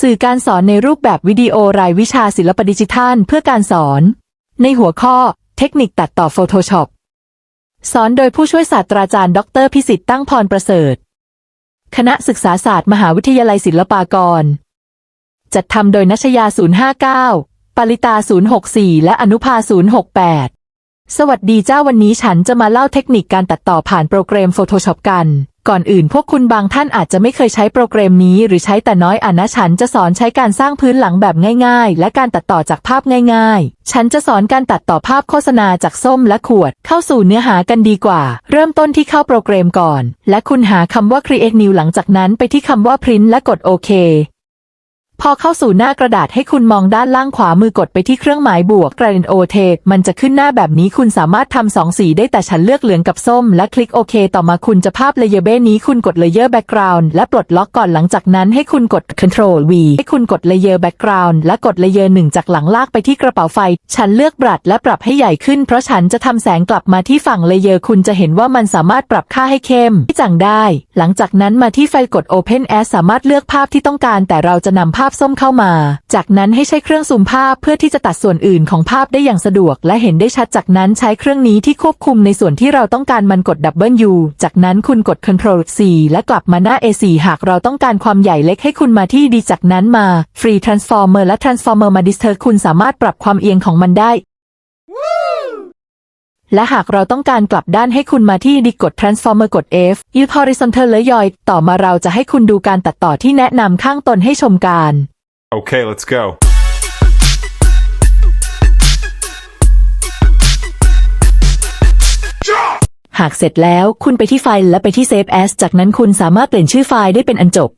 สื่อการสอนในรูปแบบวิดีโอรายวิชาศิลปดิจิทัลเพื่อการสอน ในหัวข้อ เทคนิคตัดต่อ Photoshop สอนโดยผู้ช่วยศาสตราจารย์ ดรพิสิทธิ์ตั้งพรประเสริฐ คณะศึกษาศาสตร์มหาวิทยาลัยศิลปากร จัดทำโดยนัชยา 059 ปริตา 064 และอนุภา 068 สวัสดีเจ้าวันนี้ฉันจะมาเล่าเทคนิคการตัดต่อผ่านโปรแกรม Photoshop กัน ก่อนอื่นพวกคุณบางท่านอาจจะไม่เคยใช้โปรแกรมนี้หรือใช้แต่น้อยอนะฉันจะสอนใช้การสร้างพื้นหลังแบบง่าย ๆ และการตัดต่อจากภาพง่าย ๆ ฉันจะสอนการตัดต่อภาพโฆษณาจากส้มและขวด เข้าสู่เนื้อหากันดีกว่า เริ่มต้นที่เข้าโปรแกรมก่อน และคุณหาคำว่า Create New หลังจากนั้นไปที่คำว่า Print และกดโอเค พอเข้าสู่หน้ากระดาษให้คุณมองด้านล่างขวามือกดไปที่เครื่องหมายบวก Gradient o t e มันจะขึ้นหน้าแบบนี้คุณสามารถทำสองสีได้แต่ฉันเลือกเหลืองกับส้ม และคลิกโอเค ต่อมาคุณจะภาพเลเยอร์เบ้นี้คุณกด Layer Background และปลดล็อกก่อนหลังจากนั้นให้คุณกด Ctrl V ให้คุณกด Layer Background และกด Layer 1จากหลังลากไปที่กระเป๋าไฟ ฉันเลือกบรัดและปรับให้ใหญ่ขึ้น เพราะฉันจะทำแสงกลับมาที่ฝั่ง Layer คุณจะเห็นว่ามันสามารถปรับค่าให้เข้มให้จางได้ หลังจากนั้นมาที่ไฟกด Open As สามารถเลือกภาพที่ต้องการ แต่เราจะนำภาพส้มเข้ามา จากนั้นให้ใช้เครื่องซูมภาพเพื่อที่จะตัดส่วนอื่นของภาพได้อย่างสะดวก และเห็นได้ชัดจากนั้นใช้เครื่องนี้ที่ควบคุมในส่วนที่เราต้องการมันกด W จากนั้นคุณกด Ctrl C และกลับมาหน้า A4 หากเราต้องการความใหญ่เล็กให้คุณมาที่ดีจากนั้นมา Free Transformer และ Transformer มา Distort คุณสามารถปรับความเอียงของมันได้ และหากเราต้องการกลับด้านให้คุณมาที่ดีกด Transformer กด F Use Horizontal และย่อย ต่อมาเราจะให้คุณดูการตัดต่อที่แนะนำข้างตนให้ชมการ Okay, let's go. หากเสร็จแล้วคุณไปที่ไฟล์และไปที่ Save As จากนั้นคุณสามารถเปลี่ยนชื่อไฟล์ได้เป็นอันจบ